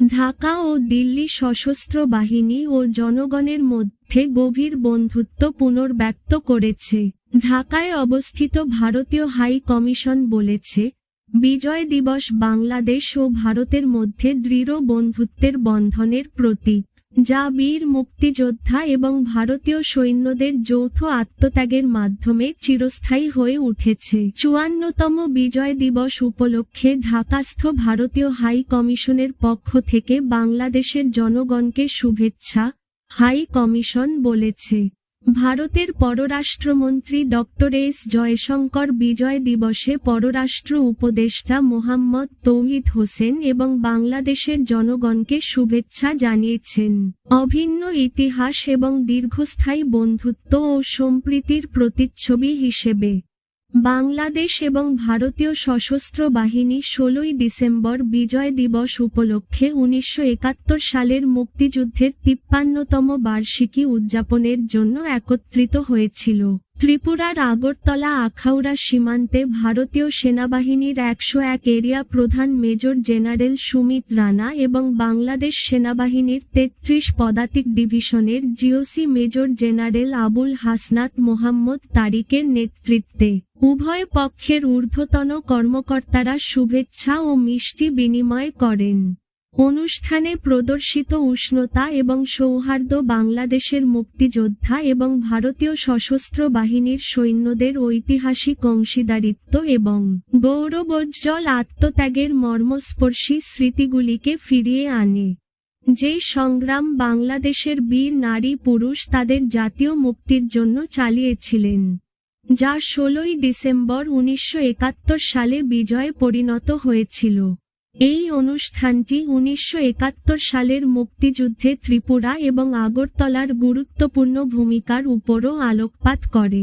ঢাকা ও দিল্লি সশস্ত্র বাহিনী ও জনগণের মধ্যে গভীর বন্ধুত্ব পুনর্ব্যক্ত করেছে। ঢাকায় অবস্থিত ভারতীয় হাই কমিশন বলেছে, বিজয় দিবস বাংলাদেশ ও ভারতের মধ্যে দৃঢ় বন্ধুত্বের বন্ধনের প্রতীক। যা বীর মুক্তিযোদ্ধা এবং ভারতীয় সৈন্যদের যৌথ আত্মত্যাগের মাধ্যমে চিরস্থায়ী হয়ে উঠেছে। চুয়ান্নতম বিজয় দিবস উপলক্ষে ঢাকাস্থ ভারতীয় হাই কমিশনের পক্ষ থেকে বাংলাদেশের জনগণকে শুভেচ্ছা, হাই কমিশন বলেছে। ভারতের পররাষ্ট্রমন্ত্রী ডক্টর এস জয়শঙ্কর বিজয় দিবসে পররাষ্ট্র উপদেষ্টা মোহাম্মদ তৌহিদ হোসেন এবং বাংলাদেশের জনগণকে শুভেচ্ছা জানিয়েছেন। অভিন্ন ইতিহাস এবং দীর্ঘস্থায়ী বন্ধুত্ব ও সম্প্রীতির প্রতিচ্ছবি হিসেবে বাংলাদেশ এবং ভারতীয় সশস্ত্র বাহিনী ষোলোই ডিসেম্বর বিজয় দিবস উপলক্ষে উনিশশো একাত্তর সালের মুক্তিযুদ্ধের তিপ্পান্নতম বার্ষিকী উদযাপনের জন্য একত্রিত হয়েছিল। ত্রিপুরার আগরতলা আখাউড়া সীমান্তে ভারতীয় সেনাবাহিনীর একশো এক এরিয়া প্রধান মেজর জেনারেল সুমিত রানা এবং বাংলাদেশ সেনাবাহিনীর তেত্রিশ পদাতিক ডিভিশনের GOC major general Abul Hasnat Mohammad তারিকের নেতৃত্বে উভয় পক্ষের ঊর্ধ্বতন কর্মকর্তারা শুভেচ্ছা ও মিষ্টি বিনিময় করেন। অনুষ্ঠানে প্রদর্শিত উষ্ণতা এবং সৌহার্দ্য বাংলাদেশের মুক্তিযোদ্ধা এবং ভারতীয় সশস্ত্র বাহিনীর সৈন্যদের ঐতিহাসিক অংশীদারিত্ব এবং গৌরবোজ্জ্বল আত্মত্যাগের মর্মস্পর্শী স্মৃতিগুলিকে ফিরিয়ে আনে। যে সংগ্রাম বাংলাদেশের বীর নারী পুরুষ তাদের জাতীয় মুক্তির জন্য চালিয়েছিলেন, যা ষোলোই ডিসেম্বর উনিশশো একাত্তর সালে বিজয়ে পরিণত হয়েছিল। এই অনুষ্ঠানটি উনিশশো একাত্তর সালের মুক্তিযুদ্ধে ত্রিপুরা এবং আগরতলার গুরুত্বপূর্ণ ভূমিকার উপরও আলোকপাত করে।